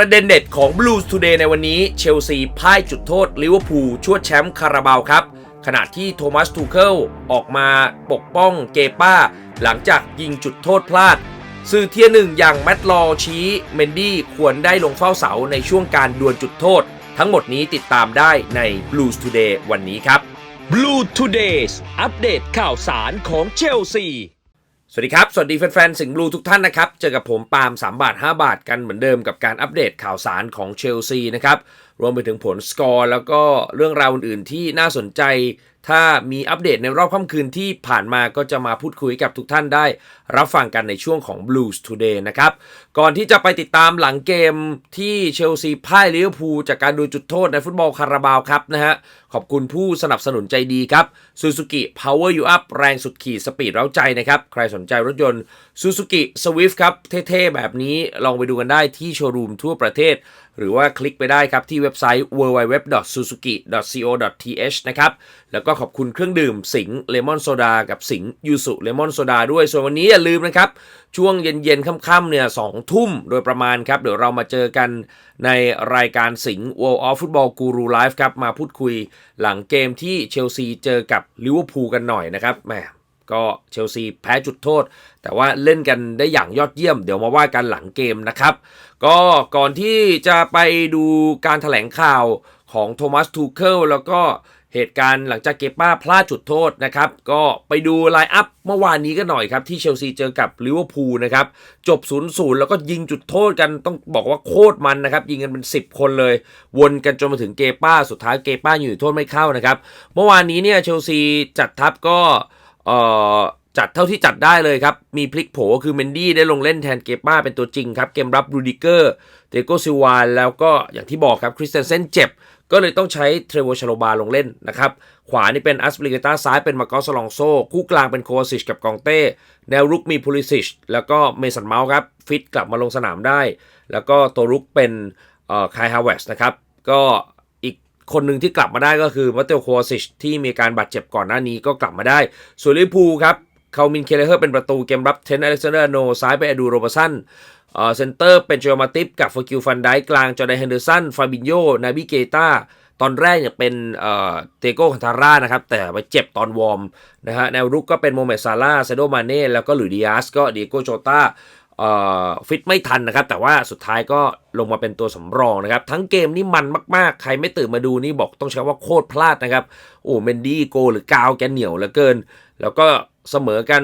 ประเด็นเด็ดของ Blues Today ในวันนี้เชลซีพ่ายจุดโทษลิเวอร์พูลชวดแชมป์คาราบาวครับ ขณะที่โทมัสทูเคิลออกมาปกป้องเกป้า หลังจากยิงจุดโทษพลาด สื่อเทียหนึ่งอย่างแมตต์ลอชี้เมนดี้ควรได้ลงเฝ้าเสาในช่วงการดวลจุดโทษ ทั้งหมดนี้ติดตามได้ใน Blues Today วันนี้ครับ Blue Todays อัปเดตข่าวสารของเชลซี สวัสดีครับ สวัสดีแฟนๆ สิงห์บลูทุกท่านนะครับ เจอกับผมปาล์ม3บาท 5 บาทกันเหมือนเดิมกับการอัปเดตข่าวสารของเชลซีนะครับ รวมไปถึงผลสกอร์แล้วก็เรื่องราวอื่นๆที่น่าสนใจ ถ้ามีอัปเดตในรอบค่ำคืนที่ผ่านมาก็จะมาพูดคุยกับทุกท่านได้ รับฟังกันในช่วงของ Blues Today นะครับ ก่อนที่จะไปติดตามหลังเกมที่เชลซีพ่ายลิเวอร์พูลจากการดูจุดโทษในฟุตบอลคาราบาวครับนะฮะ ขอบคุณผู้สนับสนุนใจดีครับ Suzuki Power You Up แรงสุดขีดสปีดเร้าใจนะครับ ใครสนใจรถยนต์ Suzuki Swift ครับ เท่ๆแบบนี้ลองไปดูกันได้ที่โชว์รูมทั่วประเทศ หรือว่าคลิกไปได้ครับที่เว็บไซต์ www.suzuki.co.th นะครับ แล้วก็ขอบคุณเครื่องดื่มสิงเลมอนโซดากับสิงยูสุเลมอนโซดาด้วย ส่วนวันนี้อย่าลืมนะครับ ช่วงเย็นๆค่ำๆเนี่ยสองทุ่มโดยประมาณครับ เดี๋ยวเรามาเจอกันในรายการสิง World of Football Guru Live ครับ มาพูดคุยหลังเกมที่เชลซีเจอกับลิเวอร์พูลกันหน่อยนะครับแหม ก็เชลซีแพ้จุดโทษ แต่ว่าเล่นกันได้อย่างยอดเยี่ยม เดี๋ยวมาว่ากันหลังเกมนะครับ ก็ก่อนที่จะไปดูการถแถลงข่าวของโทมัสทูเคิลแล้วก็เหตุการณ์หลังจากเกป้าพลาดจุดโทษนะครับ ก็ไปดูไลน์อัพเมื่อวานนี้กันหน่อยครับ ที่เชลซีเจอกับลิเวอร์พูลนะครับ จบ 0-0 แล้วก็ยิงจุดโทษกันต้องบอกว่าโคตรมันนะครับ ยิงกันเป็น 10 คนเลย วนกันจนมาถึงเกป้า สุดท้ายเกป้าอยู่จุดโทษไม่เข้านะครับ เมื่อวานนี้เนี่ยเชลซีจัดทัพก็ เอ่อจัดเท่าที่จัดได้เลยครับ มีพลิกโผคือเมนดี้ได้ลงเล่นแทนเกป้าเป็นตัวจริงครับ เกมรับรูดิเกอร์เตโกซิวานแล้วก็อย่างที่บอกครับคริสเตนเซนเจ็บ ก็เลยต้องใช้เทรโวชโลบาลงเล่นนะครับ ขวานี่เป็นอัสปริเกตาซ้ายเป็นมาร์กอสลองโซ คู่กลางเป็นโคซิชกับกองเต้ แนวรุกมีพูลิซิชแล้วก็เมสันเมาส์ครับ ฟิตกลับมาลงสนามได้ แล้วก็ตัวรุกเป็นเอ่อคายฮาวเวสนะครับก็ คนหนึ่งที่กลับมาได้ก็คือมาเตลโคซิชที่มีการบาดเจ็บก่อนหน้านี้ก็กลับมาได้ส่วนลิเวอร์พูครับคามินเคเลเฮอร์เป็นประตูเกมรับเทนอเล็กซานเดอร์โนซ้ายไปอดูโรบสันเอ่อเซนเตอร์เป็นโจมาติฟกับฟอร์กิวฟันไดกลางจอร์แดนเฮนเดอร์สันฟาบินโยนาบิเกตาตอนแรกเนี่ยเป็นเอ่อเตโก้คันทาร่านะครับ แต่ไปเจ็บตอนวอร์มนะฮะแนวรุกก็เป็นโมเมดซาร่าเซโดมาเน่แล้วก็หลุยดิอาสก็ดีโกโจตา ฟิตไม่ทันนะครับ แต่ว่าสุดท้ายก็ลงมาเป็นตัวสำรองนะครับ ทั้งเกมนี่มันมากๆ ใครไม่ตื่นมาดูนี่บอกต้องใช้ว่าโคตรพลาดนะครับ โอ้เมนดี้โกหรือกาวแกเหนียวเหลือเกิน แล้วก็เสมอกัน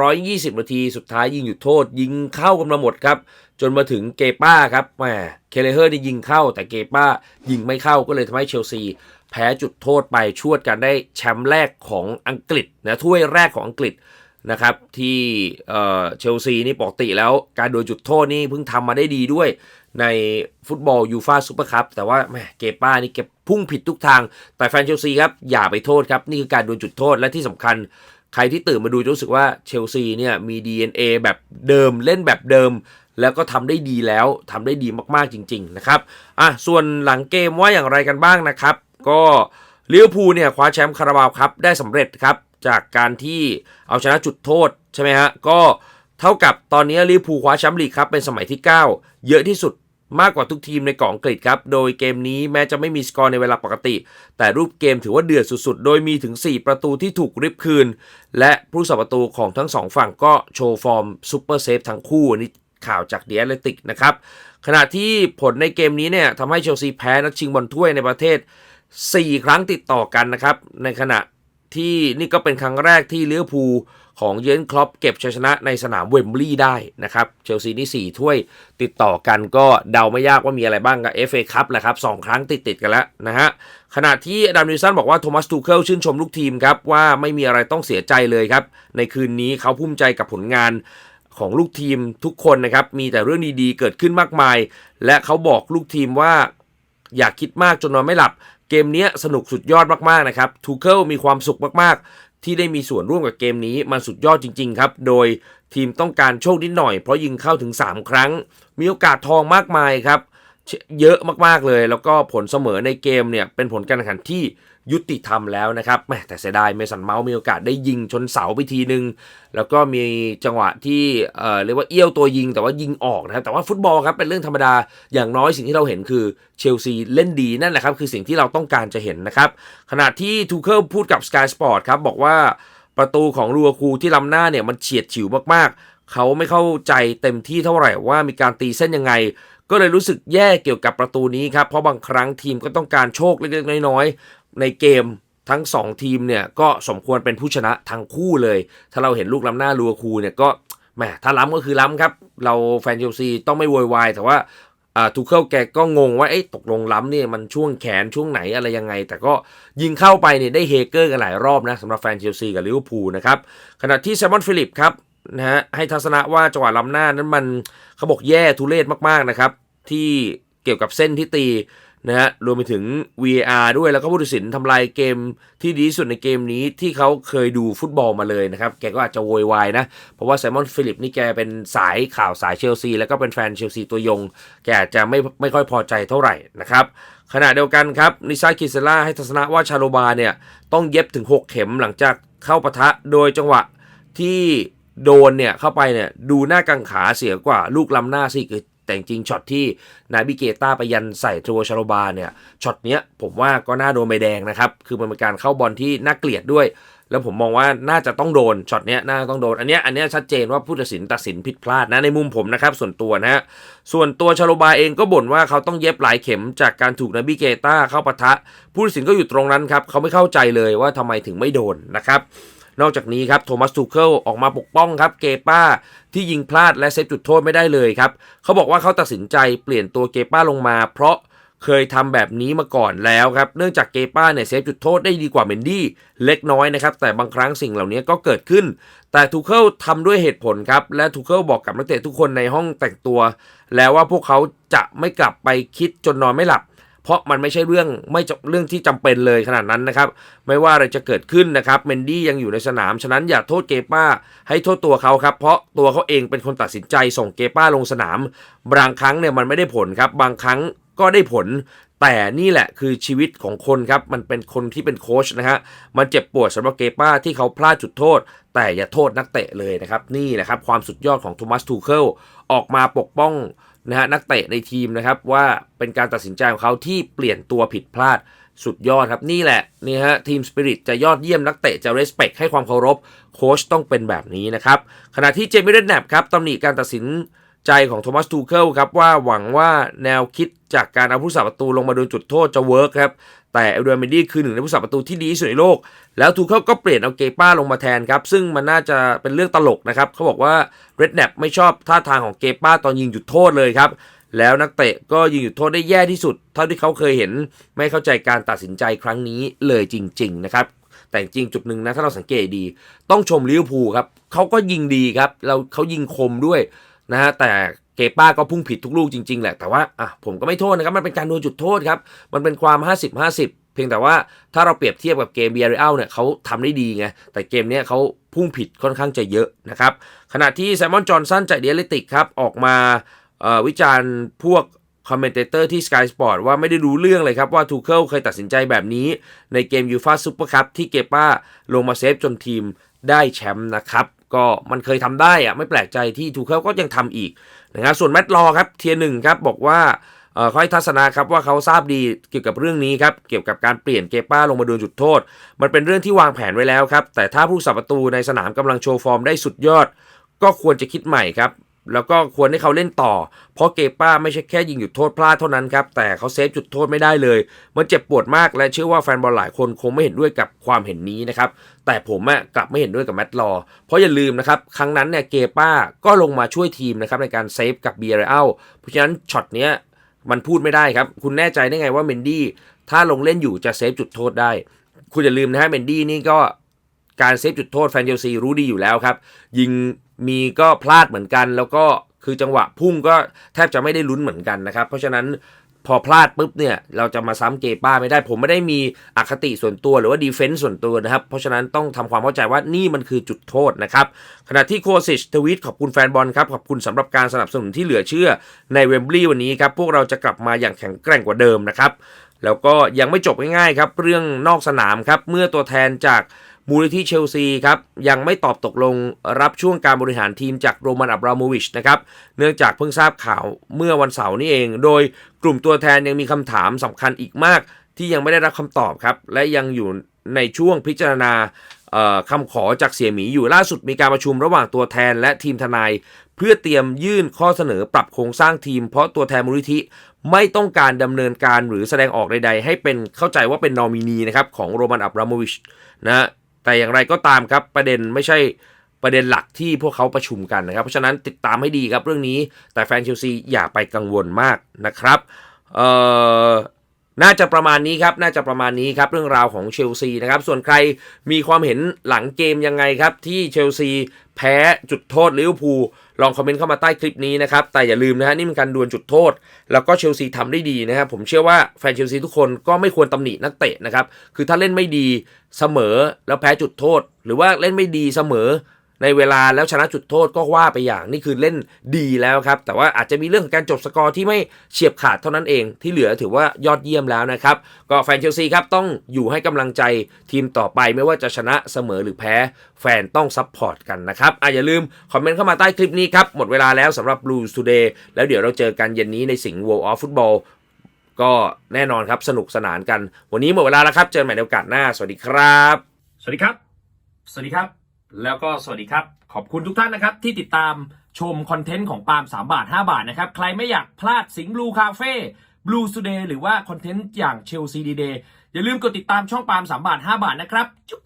120 นาที สุดท้ายยิงหยุดโทษ ยิงเข้ากันมาหมดครับ จนมาถึงเกป้าครับแหมเคเลเฮอร์นี่ยิงเข้า แต่เกป้ายิงไม่เข้าก็เลยทำให้เชลซีแพ้จุดโทษไปชวดกันได้แชมป์แรกของอังกฤษนะถ้วยแรกของอังกฤษ นะครับที่เชลซีนี่ปกติแล้วการโดนจุดโทษนี่เพิ่งทำมาได้ดีด้วยในฟุตบอลยูฟาซูเปอร์คัพแต่ว่าแมเกป้านี่เก็บพุ่งผิดทุกทาง แต่แฟนเชลซีครับอย่าไปโทษครับ นี่คือการโดนจุดโทษและที่สำคัญใครที่ตื่นมาดูจะรู้สึกว่าเชลซีเนี่ยมี DNA แบบเดิมเล่นแบบเดิม แล้วก็ทำได้ดีแล้วทำได้ดีมากๆจริง ๆ นะครับอะส่วนหลังเกมว่าอย่างไรกันบ้างนะครับ ก็ลิเวอร์พูลเนี่ยคว้าแชมป์คาราบาวครับได้สำเร็จครับจากการที่เอาชนะจุดโทษใช่ไหมฮะ ก็เท่ากับตอนนี้ลิพูคว้าแชมป์ลีกครับเป็นสมัยที่ 9 เยอะที่สุดมากกว่าทุกทีมในกาะอังกฤษครับ โดยเกมนี้แม้จะไม่มีสกอร์ในเวลาปกติ แต่รูปเกมถือว่าเดือดสุดๆ โดยมีถึง 4 ประตูที่ถูกริบคืน และผู้สับประตูของทั้งสองฝั่งก็โชว์ฟอร์มซูเปอร์เซฟทั้งคู่นี่ข่าวจากเดียร์เลติกนะครับ ขณะที่ผลในเกมนี้เนี่ยทำให้เชลซีแพ้นัดชิงบอลถ้วยในประเทศ 4 ครั้งติดต่อกันนะครับ ในขณะ ที่นี่ก็เป็นครั้งแรกที่เลิเวอร์พูลของเยนคลอปเก็บชัยชนะในสนามเวมบลีย์ได้นะครับ เชลซีนี่4ถ้วยติดต่อกันก็เดาไม่ยากว่ามีอะไรบ้างกับ FA คัพแหละครับสองครั้งติดติดๆกันแล้วนะฮะ ขณะที่ดัมนิวสันบอกว่าโทมัสทูเคิลชื่นชมลูกทีมครับ ว่าไม่มีอะไรต้องเสียใจเลยครับ ในคืนนี้เขาภูมิใจกับผลงานของลูกทีมทุกคนนะครับ มีแต่เรื่องดีๆเกิดขึ้นมากมาย และเขาบอกลูกทีมว่าอย่าคิดมากจนนอนไม่หลับ เกมนี้สนุกสุดยอดมากๆนะครับทูเคิลมีความสุขมากๆ ที่ได้มีส่วนร่วมกับเกมนี้มันสุดยอดจริง ๆ ครับ โดยทีมต้องการโชคนิดหน่อยเพราะยิงเข้าถึง 3 ครั้ง มีโอกาสทองมากมายครับ เยอะมากๆเลย แล้วก็ผลเสมอในเกมเนี่ยเป็นผลการแข่งขันที่ยุติธรรมแล้วนะครับแหมแต่เสียดายเมสันเมาส์มีโอกาสได้ยิงชนเสาไปทีนึง แล้วก็มีจังหวะที่เอ่อเรียกว่าเอี้ยวตัวยิงแต่ว่ายิงออกนะครับ แต่ว่าฟุตบอลครับเป็นเรื่องธรรมดาอย่างน้อยสิ่งที่เราเห็นคือเชลซีเล่นดีนั่นแหละครับ คือสิ่งที่เราต้องการจะเห็นนะครับ ขณะที่ทูเคิลพูดกับ Sky Sport ครับบอกว่าประตูของลูอาคูที่ล้ำหน้าเนี่ยมันเฉียดฉิวมากๆ เขาไม่เข้าใจเต็มที่เท่าไหร่ว่ามีการตีเส้นยังไง ก็เลยรู้สึกแย่เกี่ยวกับประตูนี้ครับ เพราะบางครั้งทีมก็ต้องการโชคเล็กๆน้อยๆในเกมทั้ง 2 ทีมเนี่ยก็สมควรเป็นผู้ชนะทั้งคู่เลย ถ้าเราเห็นลูกล้ำหน้าลูอาคูเนี่ยก็แหมถ้าล้ำก็คือล้ำครับ เราแฟนเชลซีต้องไม่โวยวายแต่ว่าทูเคิลแกก็งงว่าเอ๊ะตกลงล้ำเนี่ยมันช่วงแขนช่วงไหนอะไรยังไง แต่ก็ยิงเข้าไปเนี่ยได้เฮเกอร์กันหลายรอบนะสำหรับแฟนเชลซีกับลิเวอร์พูลนะครับขณะที่แซมมอนฟิลิปครับ นะฮะให้ทัศนะว่าจังหวะล้ำหน้านั้นมันเขาบอกแย่ทุเรศมากๆนะครับ ที่เกี่ยวกับเส้นที่ตีนะฮะรวมไปถึง VAR ด้วยแล้วก็ผู้ตัดสินทำลายเกมที่ดีที่สุดในเกมนี้ที่เขาเคยดูฟุตบอลมาเลยนะครับ แกก็อาจจะโวยวายนะ เพราะว่าไซมอนฟิลิปนี่แกเป็นสายข่าวสายเชลซี แล้วก็เป็นแฟนเชลซีตัวยง แกอาจจะไม่ไม่ค่อยพอใจเท่าไหร่นะครับ ขณะเดียวกันครับ นิซาคิเซล่าให้ทัศนะว่าชาโลบาเนี่ย ต้องเย็บถึง 6 เข็มหลังจากเข้าปะทะโดยจังหวะที่ โดนเนี่ยเข้าไปเนี่ยดูหน้ากังขาเสียกว่าลูกล้ำหน้าสิคือแต่จริงช็อตที่นาบิเกต้าไปยันใส่ทรวชาโลบาเนี่ยช็อตเนี้ยผมว่าก็น่าโดนใบแดงนะครับ คือมันเป็นการเข้าบอลที่น่าเกลียดด้วย แล้วผมมองว่าน่าจะต้องโดนช็อตเนี้ยน่าต้องโดนอันเนี้ยอันเนี้ยชัดเจนว่าผู้ตัดสินตัดสินผิดพลาดนะในมุมผมนะครับส่วนตัวนะฮะส่วนตัวชาโลบาเองก็บ่นว่าเขาต้องเย็บหลายเข็มจากการถูกนาบิเกต้าเข้าปะทะ ผู้ตัดสินก็อยู่ตรงนั้นครับเขาไม่เข้าใจเลยว่าทำไมถึงไม่โดนนะครับ นอกจากนี้ครับโทมัสทูเคิลออกมาปกป้องครับเกป้าที่ยิงพลาดและเซฟจุดโทษไม่ได้เลยครับเขาบอกว่าเขาตัดสินใจเปลี่ยนตัวเกป้าลงมา เพราะเคยทำแบบนี้มาก่อนแล้วครับ เนื่องจากเกป้าเนี่ยเซฟจุดโทษได้ดีกว่าเมนดี้เล็กน้อยนะครับ แต่บางครั้งสิ่งเหล่านี้ก็เกิดขึ้น แต่ทูเคิลทำด้วยเหตุผลครับ และทูเคิลบอกกับนักเตะทุกคนในห้องแต่งตัว แล้วว่าพวกเขาจะไม่กลับไปคิดจนนอนไม่หลับ เพราะมันไม่ใช่เรื่องไม่เรื่องที่จำเป็นเลยขนาดนั้นนะครับ ไม่ว่าอะไรจะเกิดขึ้นนะครับเมนดี้ยังอยู่ในสนาม ฉะนั้นอย่าโทษเกป้า ให้โทษตัวเขาครับ เพราะตัวเขาเองเป็นคนตัดสินใจส่งเกป้าลงสนาม บางครั้งเนี่ยมันไม่ได้ผลครับ บางครั้งก็ได้ผล แต่นี่แหละคือชีวิตของคนครับ มันเป็นคนที่เป็นโค้ชนะฮะ มันเจ็บปวดสำหรับเกป้าที่เขาพลาดจุดโทษ แต่อย่าโทษนักเตะเลยนะครับ นี่แหละครับความสุดยอดของโทมัสทูเคิลออกมาปกป้อง นะฮะนักเตะในทีมนะครับว่าเป็นการตัดสินใจของเขาที่เปลี่ยนตัวผิดพลาดสุดยอดครับนี่แหละนี่ฮะทีมสปิริตจะยอดเยี่ยมนักเตะจะเรสเปคให้ความเคารพโค้ชต้องเป็นแบบนี้นะครับขณะที่เจมี่เรดแนปครับตำหนิการตัดสินใจของโทมัสทูเคิลครับว่าหวังว่าแนวคิดจากการเอาผู้สาประตูลงมาโดนจุดโทษจะเวิร์กครับ แต่เอลดอร์เมดี้คือหนึ่งในผู้สาประตูที่ดีที่สุดในโลก แล้วทูเคิลก็เปลี่ยนเอาเกป้าลงมาแทนครับ ซึ่งมันน่าจะเป็นเรื่องตลกนะครับ เขาบอกว่าเรดแนปไม่ชอบท่าทางของเกป้าตอนยิงจุดโทษเลยครับ แล้วนักเตะก็ยิงจุดโทษได้แย่ที่สุด เท่าที่เขาเคยเห็นไม่เข้าใจการตัดสินใจครั้งนี้เลยจริง ๆ นะครับแต่จริงจุดหนึ่งนะถ้าเราสังเกตดี ต้องชมลิเวอร์พูลครับเขาก็ยิงดีครับเราเขายิงคมด้วยนะฮะแต่ เกป้าก็พุ่งผิดทุกลูกจริงๆ แหละ แต่ว่าอะผมก็ไม่โทษนะครับ มันเป็นการโดนจุดโทษครับ มันเป็นความ 50-50เพียงแต่ว่าถ้าเราเปรียบเทียบกับเกมเบียร์เรอัลเนี่ยเขาทำได้ดีไง แต่เกมเนี้ยเขาพุ่งผิดค่อนข้างจะเยอะนะครับ ขณะที่แซมมอนจอห์นสันจากเดียลิติกครับ ออกมาอ่อวิจารณ์พวกคอมเมนเตอร์ที่ Sky Sport ว่าไม่ได้รู้เรื่องเลยครับ ว่าทูเคิลเคยตัดสินใจแบบนี้ในเกมยูฟาซูเปอร์คัพที่เกป้าลงมาเซฟจนทีมได้แชมป์นะครับ ก็มันเคยทำได้อะไม่แปลกใจที่ทูเคิลก็ยังทำอีกนะครับส่วนแมตต์ลอครับเทียหนึ่งครับบอกว่าเอ่อเขาให้ทัศนาครับว่าเขาทราบดีเกี่ยวกับเรื่องนี้ครับเกี่ยวกับการเปลี่ยนเกป้าลงมาโดนจุดโทษ มันเป็นเรื่องที่วางแผนไว้แล้วครับแต่ถ้าผู้สับประตูในสนามกำลังโชว์ฟอร์มได้สุดยอด ก็ควรจะคิดใหม่ครับ แล้วก็ควรให้เขาเล่นต่อ เพราะเกป้าไม่ใช่แค่ยิงจุดโทษพลาดเท่านั้นครับ แต่เขาเซฟจุดโทษไม่ได้เลย มันเจ็บปวดมากและเชื่อว่าแฟนบอลหลายคนคงไม่เห็นด้วยกับความเห็นนี้นะครับ แต่ผมอะกลับไม่เห็นด้วยกับแมตต์ลอ เพราะอย่าลืมนะครับ ครั้งนั้นเนี่ยเกป้าก็ลงมาช่วยทีมนะครับในการเซฟกับเบียร์เอลเพราะฉะนั้นช็อตเนี้ยมันพูดไม่ได้ครับ คุณแน่ใจได้ไงว่าเมนดี้ถ้าลงเล่นอยู่จะเซฟจุดโทษได้ คุณอย่าลืมนะฮะเมนดี้นี่ก็ การเซฟจุดโทษแฟนเชลซีรู้ดีอยู่แล้วครับ ยิงมีก็พลาดเหมือนกัน แล้วก็คือจังหวะพุ่งก็แทบจะไม่ได้ลุ้นเหมือนกันนะครับ เพราะฉะนั้นพอพลาดปุ๊บเนี่ยเราจะมาซ้ำเกป้าไม่ได้ ผมไม่ได้มีอคติส่วนตัวหรือว่าดีเฟนซ์ส่วนตัวนะครับ เพราะฉะนั้นต้องทำความเข้าใจว่านี่มันคือจุดโทษนะครับ ขณะที่โคซิชทวีตขอบคุณแฟนบอลครับ ขอบคุณสำหรับการสนับสนุนที่เหลือเชื่อในเวมบลีย์วันนี้ครับ พวกเราจะกลับมาอย่างแข็งแกร่งกว่าเดิมนะครับ แล้วก็ยังไม่จบง่ายๆครับ เรื่องนอกสนามครับเมื่อตัวแทนจาก มูลนิธิเชลซีครับยังไม่ตอบตกลงรับช่วงการบริหารทีมจากโรมันอับราโมวิชนะครับเนื่องจากเพิ่งทราบข่าวเมื่อวันเสาร์นี้เอง โดยกลุ่มตัวแทนยังมีคำถามสำคัญอีกมาก ที่ยังไม่ได้รับคำตอบครับและยังอยู่ในช่วงพิจารณาคำขอจากเสียหมีอยู่ล่าสุดมีการประชุมระหว่างตัวแทนและทีมทนาย เพื่อเตรียมยื่นข้อเสนอปรับโครงสร้างทีม เพราะตัวแทนมูลนิธิไม่ต้องการดำเนินการหรือแสดงออกใด ๆ ให้เป็นเข้าใจว่าเป็นนอมินีนะครับของโรมันอับราโมวิชนะ แต่อย่างไรก็ตามครับประเด็นไม่ใช่ประเด็นหลักที่พวกเขาประชุมกันนะครับ เพราะฉะนั้นติดตามให้ดีครับเรื่องนี้ แต่แฟนเชลซีอย่าไปกังวลมากนะครับ เอ่อ น่าจะประมาณนี้ครับ น่าจะประมาณนี้ครับ เรื่องราวของเชลซีนะครับ ส่วนใครมีความเห็นหลังเกมยังไงครับ ที่เชลซีแพ้จุดโทษลิเวอร์พูลลองคอมเมนต์เข้ามาใต้คลิปนี้นะครับ แต่อย่าลืมนะฮะนี่เป็นการดวลจุดโทษ แล้วก็เชลซีทำได้ดีนะครับผมเชื่อว่าแฟนเชลซีทุกคนก็ไม่ควรตำหนินักเตะนะครับ คือถ้าเล่นไม่ดีเสมอแล้วแพ้จุดโทษ หรือว่าเล่นไม่ดีเสมอ ในเวลาแล้วชนะจุดโทษก็ว่าไปอย่างนี่คือเล่นดีแล้วครับ แต่ว่าอาจจะมีเรื่องของการจบสกอร์ที่ไม่เฉียบขาดเท่านั้นเอง ที่เหลือถือว่ายอดเยี่ยมแล้วนะครับ ก็แฟนเชลซีครับต้องอยู่ให้กำลังใจทีมต่อไปไม่ว่าจะชนะเสมอหรือแพ้ แฟนต้องซัพพอร์ตกันนะครับออย่าลืมคอมเมนต์เข้ามาใต้คลิปนี้ครับ หมดเวลาแล้วสำหรับ blue Today แล้วเดี๋ยวเราเจอกันเย็นนี้ในสิงห์ World of Football ก็แน่นอนครับสนุกสนานกัน วันนี้หมดเวลาแล้วครับ เจอกันใหม่ในโอกาสหน้า สวัสดีครับ สวัสดีครับ สวัสดีครับ แล้วก็สวัสดีครับ ขอบคุณทุกท่านนะครับ ที่ติดตามชมคอนเทนต์ของปาล์ม3 บาท 5 บาทนะครับ ใครไม่อยากพลาดสิงห์บลูคาเฟ่บลูสเดย์หรือว่าคอนเทนต์อย่างเชลซีดีเดย์อย่าลืมกดติดตามช่องปาล์ม3 บาท 5 บาทนะครับจุก